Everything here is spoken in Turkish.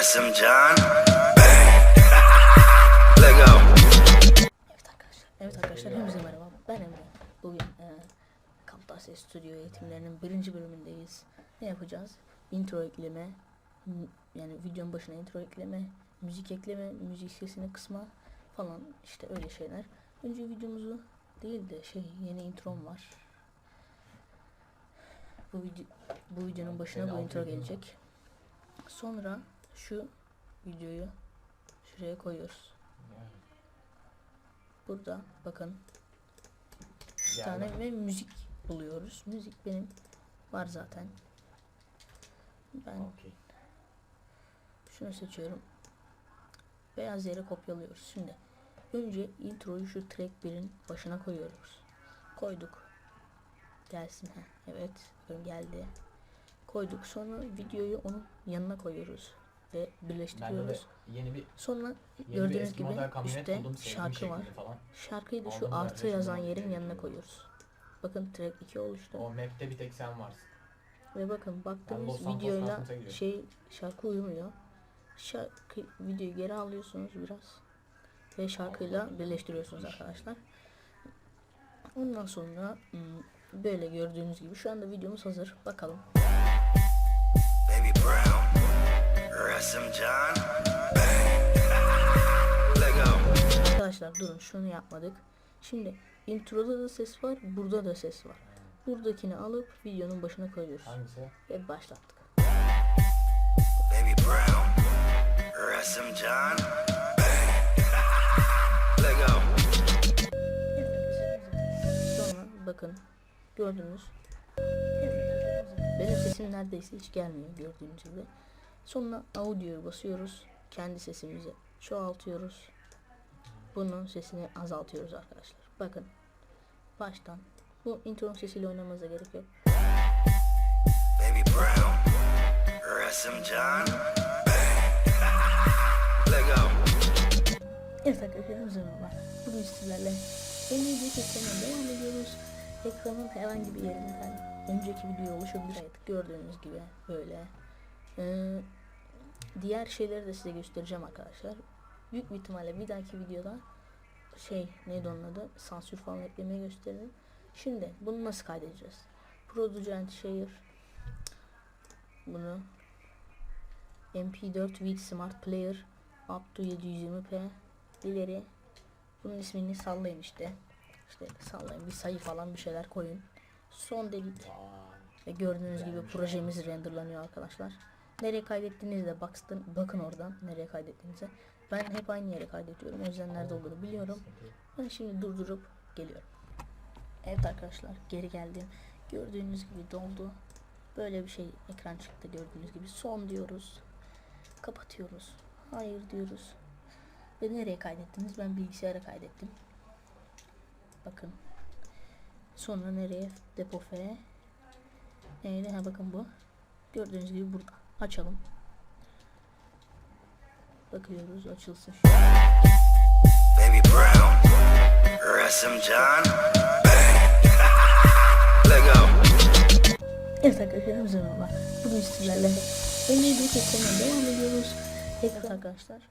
Let go. Evet arkadaşlar, evet arkadaşlar hepinize merhaba. Ben Emre. Bugün e, Camtasia Studio eğitimlerinin birinci bölümündeyiz. Ne yapacağız? Intro ekleme, yani videonun başına intro ekleme, müzik ekleme, müzik sesini kısma falan işte öyle şeyler. Önce videomuzu değil de şey yeni introm var. Bu video bu videonun başına bu intro gelecek. Sonra şu videoyu şuraya koyuyoruz. Burada bakın bir tane ve müzik buluyoruz. Müzik benim var zaten. Ben Okey. şunu seçiyorum. Beyaz yere kopyalıyoruz. Şimdi önce introyu şu track 1'in başına koyuyoruz. Koyduk. Gelsin. Heh, evet. Geldi. Koyduk. Sonra videoyu onun yanına koyuyoruz. De birleştiriyoruz. yeni bir Sonra yeni bir gördüğünüz eski gibi üstte buldum. şarkı var. Falan. Şarkıyı da şu Aldım artı yazan yerin yanına koyuyoruz. Bakın track 2 oluştu. O map'te bir tek sen varsın. Ve bakın Los Santos videoyla şey şarkı uyumuyor. Şarkı videoyu geri alıyorsunuz biraz ve şarkıyla birleştiriyorsunuz arkadaşlar. Ondan sonra hmm, böyle gördüğünüz gibi şu anda videomuz hazır. Bakalım. Baby Brown. Go. Arkadaşlar durun şunu yapmadık. Şimdi introda da ses var, burada da ses var. Buradakini alıp videonun başına koyuyoruz Hangisi? ve başlattık. Baby Brown. Go. Sonra bakın gördünüz. Benim sesim neredeyse hiç gelmiyor gördüğünüz gibi. Sonra audio'yu basıyoruz. Kendi sesimizi çoğaltıyoruz. Bunun sesini azaltıyoruz arkadaşlar. Bakın baştan bu intro sesiyle oynamanıza gerek yok. Baby Brown. Resim John. Bang. Let go. Evet arkadaşlar merhaba. Bugün sizlerle bir ekranına devam ediyoruz. Ekranın herhangi bir yerinden önceki videoya ulaşabilirsiniz. Gördüğünüz gibi böyle. Ee, diğer şeyleri de size göstereceğim arkadaşlar. Büyük bir ihtimalle bir dahaki videoda şey neydi onun adı? Sansür falan eklemeyi gösteririm. Şimdi bunu nasıl kaydedeceğiz? Producent Share. Bunu. MP4 with Smart Player. Up to 720p ileri. Bunun ismini sallayın işte. İşte sallayın bir sayı falan bir şeyler koyun. Son Vay. ve gördüğünüz gibi projemiz renderlanıyor arkadaşlar nereye kaydettiğinizde baksın, bakın oradan nereye kaydettiğinize ben hep aynı yere kaydediyorum o yüzden nerede olduğunu biliyorum ben şimdi durdurup geliyorum evet arkadaşlar geri geldim gördüğünüz gibi doldu böyle bir şey ekran çıktı gördüğünüz gibi son diyoruz kapatıyoruz hayır diyoruz ve nereye kaydettiniz? Ben bilgisayara kaydettim. Bakın. Sonra nereye? Depo F. Neydi? Ha bakın bu. Gördüğünüz gibi burada. Açalım. Bakıyoruz açılsın. Baby Brown. Resim John. Bang. Let go. Evet arkadaşlar merhaba. Bugün sizlerle iyi bir ekranına devam ediyoruz. Evet arkadaşlar.